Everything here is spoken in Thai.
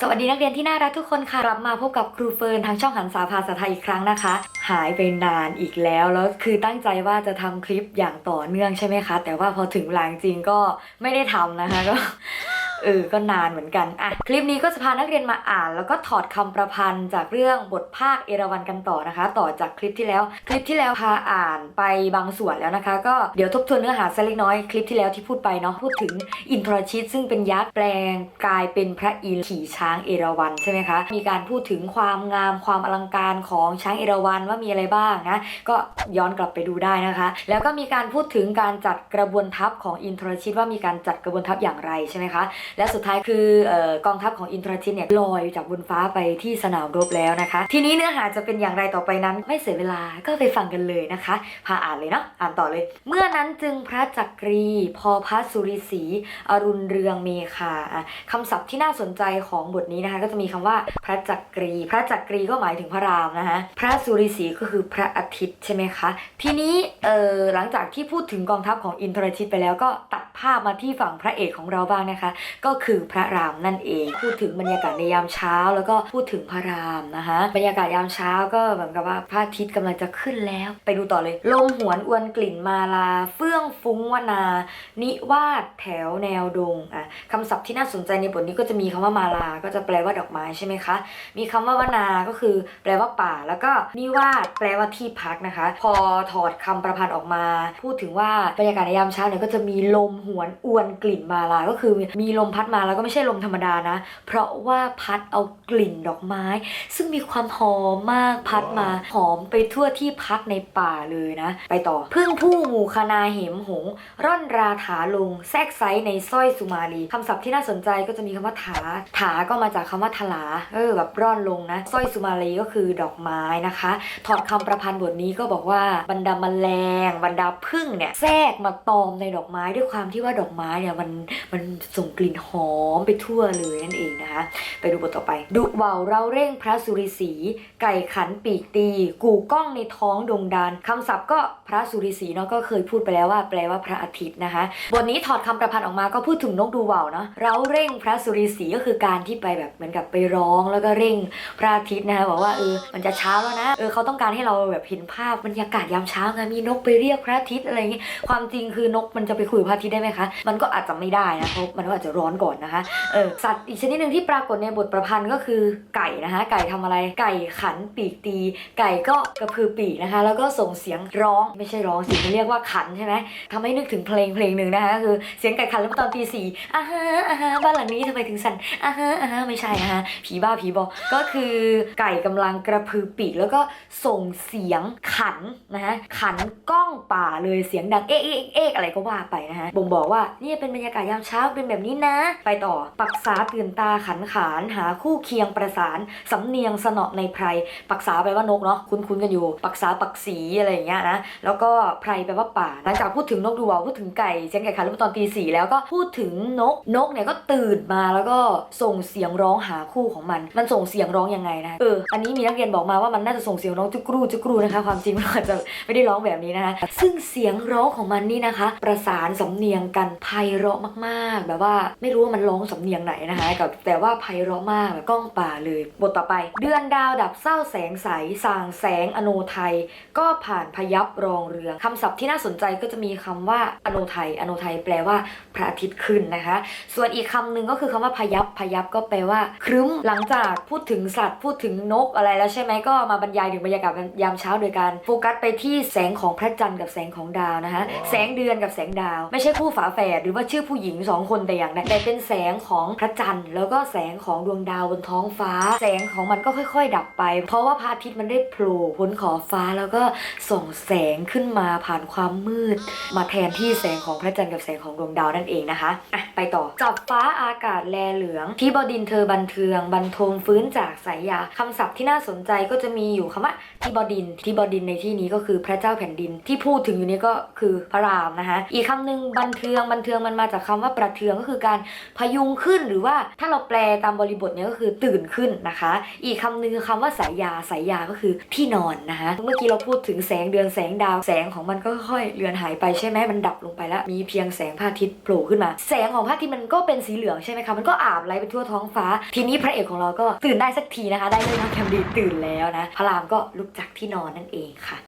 สวัสดีนักเรียนที่น่ารักทุกคนค่ะ กลับมาพบกับครูเฟิร์นทางช่องหันสาภาษาไทยอีกครั้งนะคะ หายไปนานอีกแล้ว แล้วคือตั้งใจว่าจะทำคลิปอย่างต่อเนื่องใช่ไหมคะ แต่ว่าพอถึงเวลาจริงก็ไม่ได้ทำนะคะก็ เออ ก็นานเหมือนกัน อะ คลิปนี้ก็จะพานักเรียนมาอ่าน แล้วก็ถอดคำประพันธ์จากเรื่องบทภาคเอราวัณกันต่อนะคะ ต่อจากคลิปที่แล้ว คลิปที่แล้วพาอ่านไปบางส่วนแล้วนะคะ ก็เดี๋ยวทบทวนเนื้อหาสักเล็กน้อย คลิปที่แล้วที่พูดไปเนาะ พูดถึงอินทรชิต ซึ่งเป็นยักษ์แปลงกลายเป็นพระอินทร์ขี่ช้างเอราวัณใช่ไหมคะ มีการพูดถึงความงามความอลังการของช้างเอราวัณว่ามีอะไรบ้างนะ ก็ย้อนกลับไปดูได้นะคะ แล้วก็มีการพูดถึงการจัดกระบวนทัพของอินทรชิตว่ามีการจัดกระบวนทัพอย่างไรใช่ไหมคะและสุดท้ายคืออกองทัพของอินทรชิตเนี่ยลอยจากบนฟ้าไปที่สนามรบแล้วนะคะ ทีนี้เนื้อหาจะเป็นอย่างไรต่อไปนั้น ไม่เสียเวลาก็ไปฟังกันเลยนะคะ พาอ่านเลยเนาะอ่านต่อเลย เมื่อนั้นจึงพระจักรี พอพระสุริศรีอรุณเรืองเมฆาอะคำศัพท์ที่น่าสนใจของบทนี้นะคะ ก็จะมีคำว่าพระจักรี พระจักรีก็หมายถึงพระรามนะคะพระสุริศรีก็คือพระอาทิตย์ใช่ไหมคะ ทีนี้เออหลังจากที่พูดถึงกองทัพของอินทรชิตไปแล้วก็ตัด ภาพมาที่ฝั่งพระเอกของเราบ้างนะคะ ก็คือพระรามนั่นเอง พูดถึงบรรยากาศในยามเช้า แล้วก็พูดถึงพระรามนะคะ บรรยากาศยามเช้าก็เหมือนกับว่าพระอาทิตย์กำลังจะขึ้นแล้ว ไปดูต่อเลย ลมหวนอวนกลิ่นมาลา เฟื่องฟุ้งวนา นิวาดแถวแนวดงอะคำศัพท์ที่น่าสนใจในบทนี้ก็จะมีคำว่ามาลา ก็จะแปลว่าดอกไม้ใช่ไหมคะ มีคำว่าวนา ก็คือ แปลว่าป่า แล้วก็นิวาดแปลว่าที่พักนะคะ พอถอดคำประพันธ์ออกมา พูดถึงว่าบรรยากาศในยามเช้าเนี่ยก็จะมีลมหหวนอวนกลิ่นมาลา ก็คือมีลมพัดมาแล้วก็ไม่ใช่ลมธรรมดานะ เพราะว่าพัดเอากลิ่นดอกไม้ ซึ่งมีความหอมมากพัดมาหอมไปทั่วที่พักในป่าเลยนะ ไปต่อพึ่งผู้หมู่คณาเหมหง ร่อนราถาลงแทรกไซในสร้อยสุมาลีคำศัพท์ที่น่าสนใจก็จะมีคำว่าถา ถาก็มาจากคำว่าถลาเออแบบร่อนลงนะสร้อยสุมาลีก็คือดอกไม้นะคะ ถอดคำประพันธ์บทนี้ก็บอกว่าบรรดาแมลงบรรดาพึ่งเนี่ยแทรกมาตอมในดอกไม้ด้วยความที่ว่าดอกไม้เนี่ยมันมันส่งกลิ่นหอมไปทั่วเลยนั่นเองนะคะ ไปดูบทต่อไป ดุเบาเราเร่งพระสุริศีไก่ขันปีกตี กูก้องในท้องดงดานคำศัพท์ก็พระสุริศีเนาะก็เคยพูดไปแล้วว่าแปลว่าพระอาทิตย์นะคะบทนี้ถอดคำประพันธ์ออกมาก็พูดถึงนกดูเบาเนาะเราเร่งพระสุริศีก็คือการที่ไปแบบเหมือนกับไปร้องแล้วก็เร่งพระอาทิตย์นะคะบอกว่าเออมันจะเช้าแล้วนะเออเขาต้องการให้เราแบบเห็นภาพบรรยากาศยามเช้าไงมีนกไปเรียกพระอาทิตย์อะไรอย่างงี้ความจริงคือนกมันจะไปคุยพระอาทิตย์ได้ไหมคะ มันก็อาจจะไม่ได้นะเพราะมันก็อาจจะร้อนก่อนนะคะเออสัตว์อีกชนิดหนึ่งที่ปรากฏในบทประพันธ์ก็คือไก่นะคะ ไก่ทำอะไรไก่ขันปีกตี ไก่ก็กระพือปีกนะคะ แล้วก็ส่งเสียงร้องไม่ใช่ร้องสิมันเรียกว่าขันใช่ไหมทำให้นึกถึงเพลงเพลงหนึ่งนะคะคือเสียงไก่ขันแล้วตอนตีสี่อ่าฮะอ่าฮะบ้านหลังนี้ทำไมถึงสั่นอ่าฮะอ่าฮะไม่ใช่นะคะผีบ้าผีบอก็คือไก่กำลังกระพือปีกแล้วก็ส่งเสียงขันนะคะขันก้องป่าเลยเสียงดังเอ๊ะเอ๊ะเอ๊ะอะไรก็ว่าไปนะคะบ่งบอกว่านี่เป็นบรรยากาศยามเช้าเป็นแบบนี้นะ ไปต่อปักษาตื่นตาขันขาน หาคู่เคียงประสาน สำเนียงสนอในไพรปักษาแปลว่านกเนาะคุ้นๆกันอยู่ ปักษาปักสีอะไรอย่างเงี้ยนะแล้วก็ไพรแปลว่าป่าหลังจากพูดถึงนกดูวาวพูดถึงไก่เสียงไก่ขันแล้วตอนตีสี่แล้วก็พูดถึงนกนกเนี่ยก็ตื่นมาแล้วก็ส่งเสียงร้องหาคู่ของมัน มันส่งเสียงร้องยังไงนะเอออันนี้มีนักเรียนบอกมาว่ามันน่าจะส่งเสียงร้องจุกรูจุกรูนะคะความจริงมันอาจจะไม่ได้ร้องแบบนี้นะคะซึ่งเสียงร้องของมันนี่นะคะ ประสานสำเนียงกันไพเราะมากๆ แบบว่าไม่รู้ว่ามันร้องสำเนียงไหนนะคะ กับแต่ว่าไพเราะมากแบบก้องป่าเลย บทต่อไป เดือนดาวดับเศร้าแสงใสสางแสงอโนไทย ก็ผ่านพยับรองเรืองคำศัพท์ที่น่าสนใจก็จะมีคำว่าอโนไทยอโนไทยแปลว่าพระอาทิตย์ขึ้นนะคะ ส่วนอีกคำหนึ่งก็คือคำว่าพยับพยับก็แปลว่า ครึ้มหลังจากพูดถึงสัตว์พูดถึงนกอะไรแล้วใช่ไหมก็มาบรรยายถึงบรรยากาศยามเช้าโดยการโฟกัสไปที่แสงของพระจันทร์กับแสงของดาวนะคะแสงเดือนกับแสงดาว ไม่ใช่คู่ฝาแฝดหรือว่าชื่อผู้หญิงสองคนแต่อย่างใดแต่เป็นแสงของพระจันทร์แล้วก็แสงของดวงดาวบนท้องฟ้า แสงของมันก็ค่อย ๆ ดับไป เพราะว่าพระอาทิตย์มันได้โผล่พ้นขอบฟ้าแล้วก็ส่องแสงขึ้นมาผ่านความมืด มาแทนที่แสงของพระจันทร์กับแสงของดวงดาวนั่นเองนะคะอะไปต่อจับฟ้าอากาศแลเหลืองที่บดินเธอบันเทืองบันทมฟื้นจากสายยาคำศัพท์ที่น่าสนใจก็จะมีอยู่คำว่าที่บดินที่บดินในที่นี้ก็คือพระเจ้าแผ่นดินที่พูดถึงอยู่นี้ก็คือพระรามนะคะอีกคำหนึ่งบันเทืองบันเทืองมันมาจากคำว่าประเทืองก็คือการพยุงขึ้นหรือว่าถ้าเราแปลตามบริบทเนี่ยก็คือตื่นขึ้นนะคะ อีกคำหนึ่งคือคำว่าสายยาสายยาก็คือที่นอนนะคะเมื่อกี้เราพูดถึงแสงเดือนแสงดาวแสงของมันก็ค่อยๆเลือนหายไปใช่ไหมมันดับลงไปแล้ว มีเพียงแสงพระอาทิตย์โผล่ขึ้นมา แสงของพระอาทิตย์มันก็เป็นสีเหลืองใช่ไหมคะมันก็อาบไล่ไปทั่วท้องฟ้า ทีนี้พระเอกของเราก็ตื่นได้สักทีนะคะ ได้เรื่องทำดีตื่นแล้วนะพระรามก็ลุกจากที่นอนนั่นเองค่ะ